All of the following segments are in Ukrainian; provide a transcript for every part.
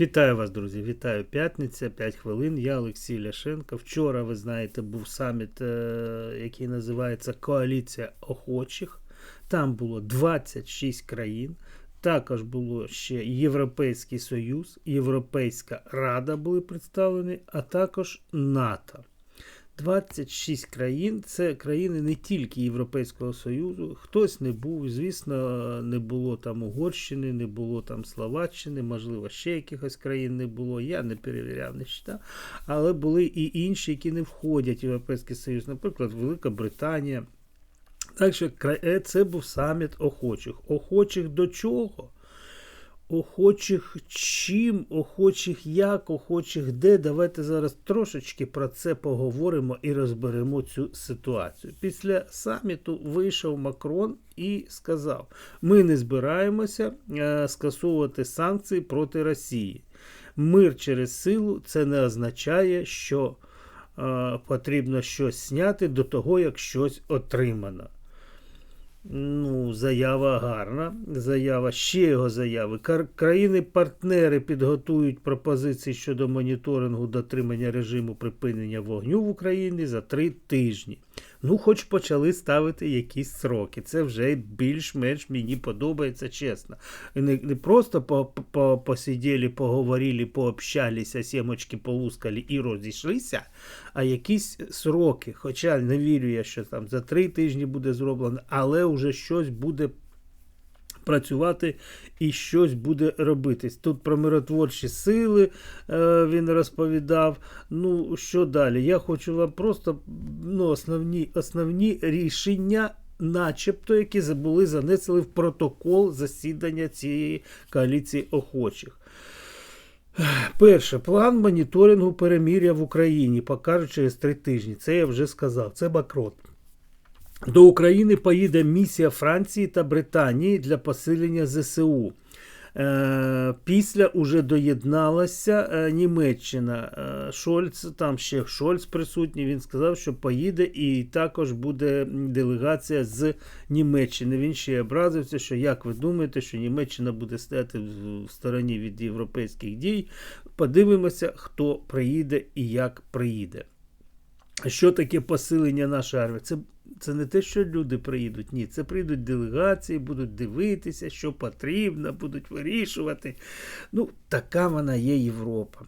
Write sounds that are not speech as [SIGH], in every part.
Вітаю вас, друзі! Вітаю п'ятниця, 5 хвилин. Я Олексій Ляшенко. Вчора, ви знаєте, був саміт, е, який називається Коаліція охочих. Там було 26 країн. Також було ще Європейський Союз, Європейська Рада були представлені, а також НАТО. 26 країн це країни не тільки Європейського Союзу. Хтось не був, звісно, не було там Угорщини, не було там Словаччини, можливо, ще якихось країн не було. Я не перевіряв, не читав. Але були і інші, які не входять в Європейський Союз, наприклад, Велика Британія. Так що це був саміт охочих. Охочих до чого? Охочих чим, охочих як, охочих де. Давайте зараз трошечки про це поговоримо і розберемо цю ситуацію. Після саміту вийшов Макрон і сказав: ми не збираємося е, скасовувати санкції проти Росії. Мир через силу це не означає, що е, потрібно щось зняти до того, як щось отримано. Ну, заява гарна. Заява, ще його заяви. Країни-партнери підготують пропозиції щодо моніторингу дотримання режиму припинення вогню в Україні за три тижні. Ну, хоч почали ставити якісь сроки. Це вже більш-менш мені подобається, чесно. Не, не просто по, по, посиділи, поговорили, пообщалися, сімочки полускали і розійшлися, а якісь сроки. Хоча не вірю я, що там за три тижні буде зроблено, але вже щось буде працювати і щось буде робитись. Тут про миротворчі сили е, він розповідав. Ну, що далі? Я хочу вам просто ну, основні, основні рішення. Начебто, які були занесені в протокол засідання цієї коаліції охочих. Перше, план моніторингу переміря в Україні покажуть через три тижні. Це я вже сказав. Це Макрон. До України поїде місія Франції та Британії для посилення ЗСУ. Е, Після уже доєдналася е, Німеччина. Е, Шольц, там ще Шольц присутній. Він сказав, що поїде, і також буде делегація з Німеччини. Він ще образився, що як ви думаєте, що Німеччина буде стояти в в стороні від європейських дій. Подивимося, хто приїде і як приїде. Що таке посилення нашої армії? Це, це не те, що люди приїдуть. Ні, це прийдуть делегації, будуть дивитися, що потрібно, будуть вирішувати. Ну, така вона є Європа.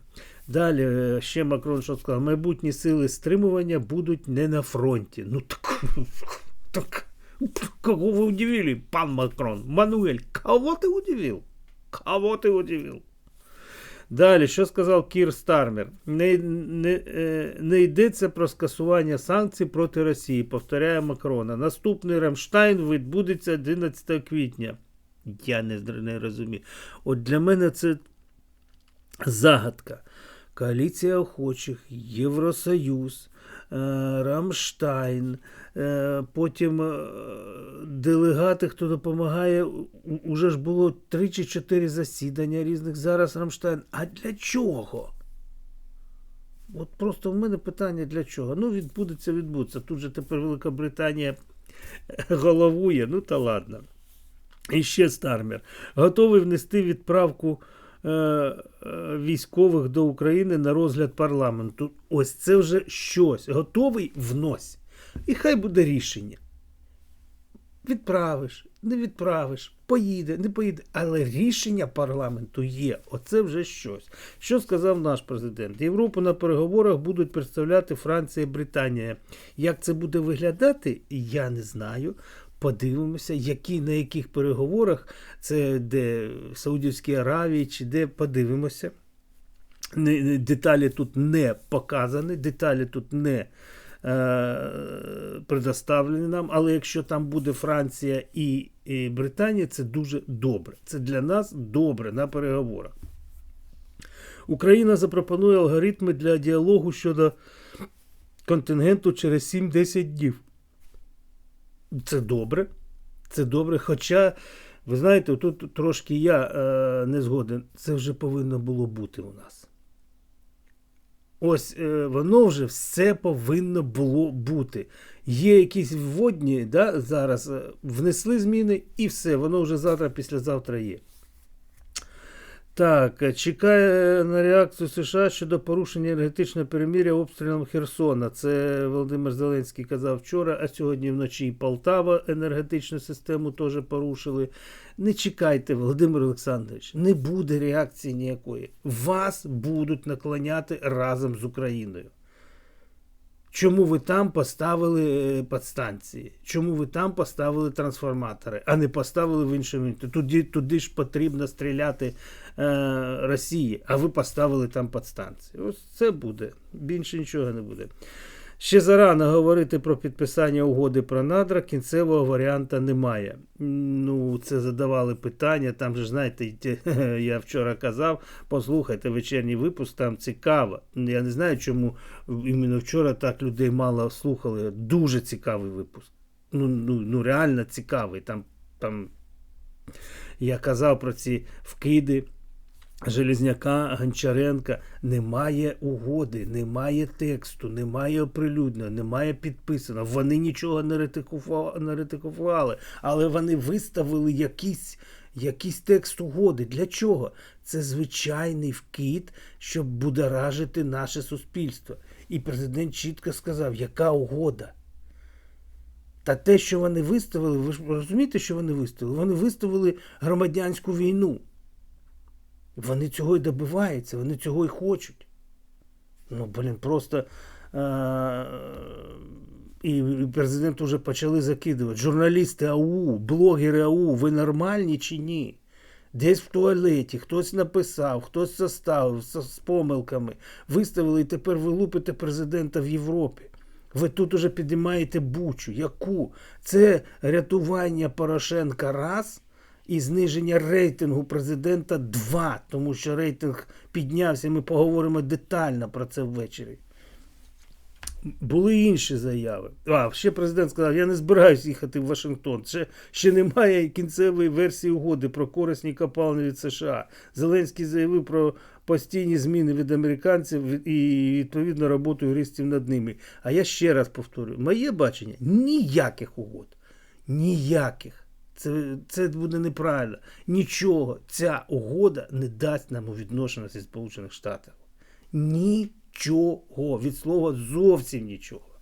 Далі е, ще Макрон що сказав, майбутні сили стримування будуть не на фронті. Ну так, [LAUGHS] так кого ви удивили, пан Макрон? Мануель, кого ти удивив? Кого ти удивив? Далі, що сказав Кір Стармер? Не, не, е, не йдеться про скасування санкцій проти Росії, повторяє Макрона. Наступний Рамштайн відбудеться 11 квітня. Я не, не розумію. От для мене це загадка. Коаліція охочих, Євросоюз, е, Рамштайн, е, потім е, делегати, хто допомагає. Уже ж було три чи чотири засідання різних. Зараз Рамштайн. А для чого? От просто в мене питання для чого? Ну, відбудеться, відбудеться. Тут же тепер Велика Британія головує, ну та ладно. І ще Стармер. Готовий внести відправку е, е, військових до України на розгляд парламенту. Ось це вже щось. Готовий внось. І хай буде рішення. Відправиш, не відправиш, поїде, не поїде. Але рішення парламенту є. Оце вже щось. Що сказав наш президент? Європу на переговорах будуть представляти Франція і Британія. Як це буде виглядати, я не знаю. Подивимося, які, на яких переговорах, це де в Саудівській Аравії чи де подивимося. Деталі тут не показані, деталі тут не е, предоставлені нам. Але якщо там буде Франція і, і Британія, це дуже добре. Це для нас добре на переговорах. Україна запропонує алгоритми для діалогу щодо контингенту через 7-10 днів. Це добре. Це добре. Хоча, ви знаєте, тут трошки я е, не згоден. Це вже повинно було бути у нас. Ось е, воно вже все повинно було бути. Є якісь вводні, да, зараз е, внесли зміни і все, воно вже завтра, післязавтра є. Так, е, чекає на реакцію США щодо порушення енергетичного переміря обстрілом Херсона. Це Володимир Зеленський казав вчора, а сьогодні вночі і Полтава енергетичну систему теж порушили. Не чекайте, Володимир Олександрович, не буде реакції ніякої. Вас будуть наклоняти разом з Україною. Чому ви там поставили е, подстанції? Чому ви там поставили трансформатори, а не поставили в іншому місці? Туди, туди ж потрібно стріляти е, Росії, а ви поставили там подстанції. Ось це буде. Більше нічого не буде. Ще зарано говорити про підписання угоди про надра, кінцевого варіанта немає. Ну, це задавали питання. Там же, знаєте, [LAUGHS] я вчора казав, послухайте вечірній випуск, там цікаво. Я не знаю, чому іменно вчора так людей мало слухали. Дуже цікавий випуск. Ну, ну, ну реально цікавий. Там, там я казав про ці вкиди. Железняка Гончаренка немає угоди, немає тексту, немає оприлюднено, немає підписано. Вони нічого не ретикували але вони виставили якийсь, якийсь текст угоди. Для чого? Це звичайний вкид, щоб будоражити наше суспільство. І президент чітко сказав, яка угода. Та те, що вони виставили, ви ж розумієте, що вони виставили? Вони виставили громадянську війну. Вони цього і добиваються, вони цього і хочуть. Ну, блін, просто. А, і президент вже почали закидувати. Журналісти АУ, блогери АУ, ви нормальні чи ні? Десь в туалеті, хтось написав, хтось составив з помилками, виставили і тепер ви лупите президента в Європі. Ви тут уже підіймаєте бучу. Яку? Це рятування Порошенка раз і зниження рейтингу президента 2, тому що рейтинг піднявся. Ми поговоримо детально про це ввечері. Були інші заяви. А, ще президент сказав, я не збираюсь їхати в Вашингтон. Ще, ще немає кінцевої версії угоди про корисні копалини від США. Зеленський заявив про постійні зміни від американців і відповідно роботу юристів над ними. А я ще раз повторюю: моє бачення ніяких угод. Ніяких. Це це буде неправильно. Нічого ця угода не дасть нам у відношенні зі Сполучених Штатів. Нічого. Від слова зовсім нічого.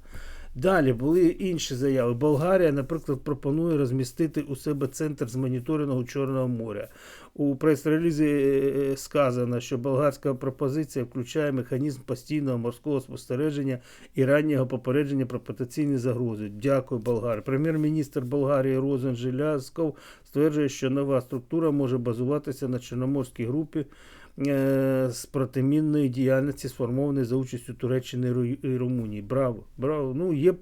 Далі були інші заяви. Болгарія, наприклад, пропонує розмістити у себе центр з моніторингу Чорного моря. У прес-релізі сказано, що болгарська пропозиція включає механізм постійного морського спостереження і раннього попередження про потенційні загрози. Дякую, Болгарія. Прем'єр-міністр Болгарії Розен Жилязков стверджує, що нова структура може базуватися на Чорноморській групі з протимінної діяльності, сформованої за участю Туреччини і Румунії. Браво! Браво! Ну, Є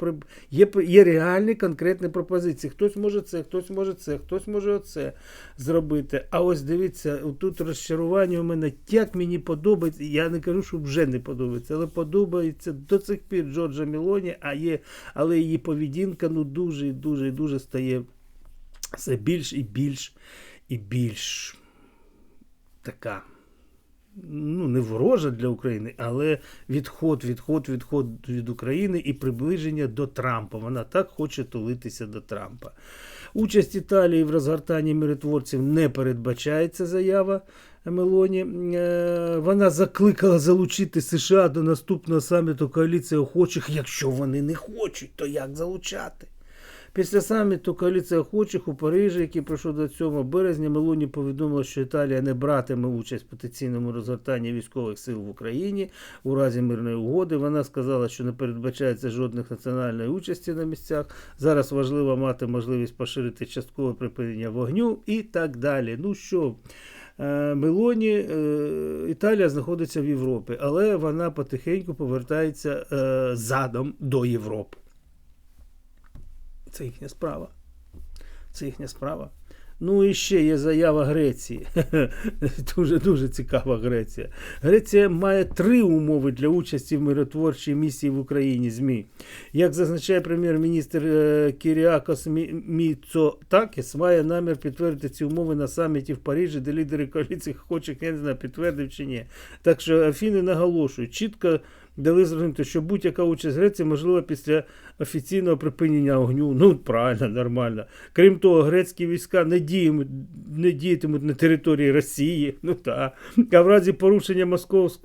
є, є реальні конкретні пропозиції. Хтось може це, хтось може це, хтось може оце зробити. А ось дивіться, тут розчарування у мене як мені подобається. Я не кажу, що вже не подобається, але подобається до цих пір Джорджа Мілоні, а є, але її поведінка ну дуже і дуже і дуже стає все більш і більш і більш така ну, не ворожа для України, але відход, відход, відход від України і приближення до Трампа. Вона так хоче тулитися до Трампа. Участь Італії в розгортанні миротворців не передбачається заява Мелоні. Е, вона закликала залучити США до наступного саміту коаліції охочих. Якщо вони не хочуть, то як залучати? Після саміту коаліція охочих у Парижі, який пройшов 27 березня, Мелоні повідомила, що Італія не братиме участь в потенційному розгортанні військових сил в Україні у разі мирної угоди. Вона сказала, що не передбачається жодних національної участі на місцях. Зараз важливо мати можливість поширити часткове припинення вогню і так далі. Ну що? Е, Мелоні е, Італія знаходиться в Європі, але вона потихеньку повертається е, задом до Європи. Це їхня справа. Це їхня справа. Ну і ще є заява Греції. [LAUGHS] Дуже дуже цікава Греція. Греція має три умови для участі в миротворчій місії в Україні. ЗМІ. Як зазначає прем'єр-міністр е, Кіріакос Міцотакіс, має намір підтвердити ці умови на саміті в Парижі, де лідери коаліції хочуть, я підтвердив чи ні. Так що Афіни наголошують, чітко дали зрозуміти, що будь-яка участь Греції можлива після офіційного припинення огню. Ну, правильно, нормально. Крім того, грецькі війська не, діятимуть, не діятимуть на території Росії. Ну так. А в разі порушення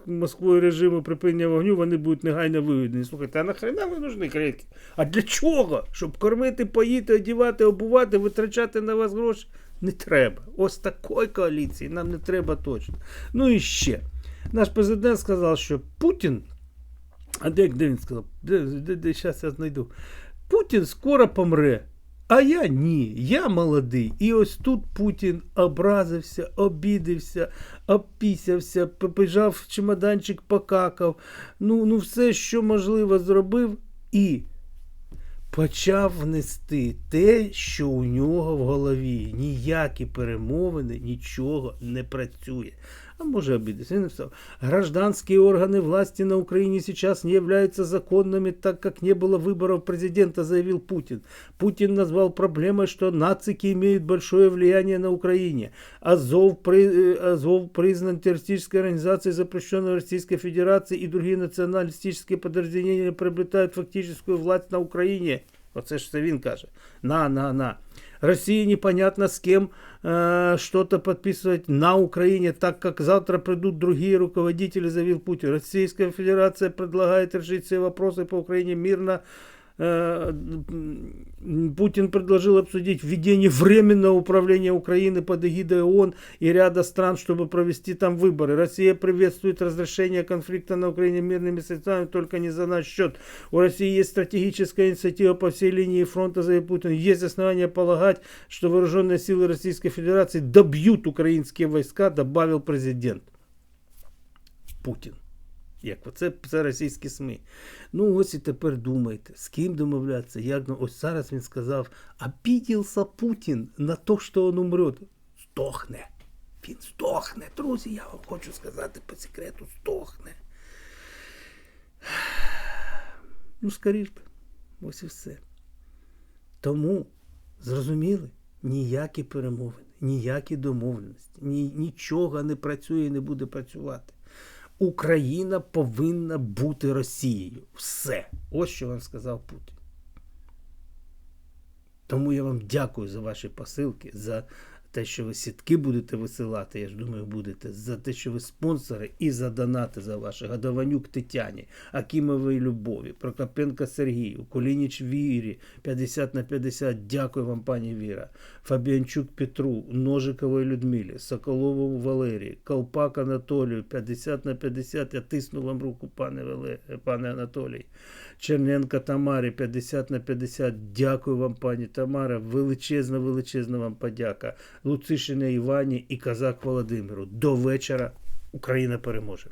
Москвою режиму припинення вогню вони будуть негайно виведені. Слухайте, а нахрена ви нужні греки? А для чого? Щоб кормити, поїти, одівати, обувати, витрачати на вас гроші? Не треба. Ось такої коаліції нам не треба точно. Ну і ще. Наш президент сказав, що Путін. А де, де він сказав? Де, де, де, зараз я знайду. Путін скоро помре. А я ні, я молодий. І ось тут Путін образився, обідився, обпісявся, побіжав в чемоданчик, покакав. Ну, ну все, що можливо, зробив, і почав нести те, що у нього в голові. Ніякі перемовини, нічого не працює А може обидеться, він написав. Гражданские органы власти на Украине сейчас не являются законными, так как не было выборов президента, заявил Путин. Путин назвал проблемой, что нацики имеют большое влияние на Украине. Азов, при- э, Азов признан террористической организацией, запрещенной в Российской Федерации, и другие националистические подразделения приобретают фактическую власть на Украине. Оце ж це він каже. На, на, на. России непонятно с кем э, что-то подписывать на Украине, так как завтра придут другие руководители, заявил Путин. Российская Федерация предлагает решить все вопросы по Украине мирно. Э, Путин предложил обсудить введение временного управления Украины под эгидой ООН и ряда стран, чтобы провести там выборы. Россия приветствует разрешение конфликта на Украине мирными средствами, только не за наш счет. У России есть стратегическая инициатива по всей линии фронта, заявил Путин. Есть основания полагать, что вооруженные силы Российской Федерации добьют украинские войска, добавил президент. Путін. Як оце це російські СМІ. Ну ось і тепер думайте, з ким домовлятися. Як ось зараз він сказав, обідівся Путін на те, що він умре. Здохне. Він здохне. Друзі, я вам хочу сказати по секрету, здохне. Ну, скоріш би. Ось і все. Тому, зрозуміли, ніякі перемовини, ніякі домовленості, ні, нічого не працює і не буде працювати. Україна повинна бути Росією. Все. Ось що вам сказав Путін. Тому я вам дякую за ваші посилки, за те, що ви сітки будете висилати, я ж думаю, будете, за те, що ви спонсори, і за донати за ваші. Гадованюк Тетяні, Акімовій Любові, Прокопенка Сергію, Кулініч Вірі, 50 на 50. Дякую вам, пані Віра. Фабіанчук Петру, Ножиковій Людмилі, Соколову Валерії, Колпак Анатолію, 50 на 50. Я тисну вам руку, пане, Вале... пане Анатолій. Черненка Тамарі, 50 на 50. Дякую вам, пані Тамара. Величезна, величезна вам подяка. Луцишина Івані і Казак Володимиру. До вечора Україна переможе.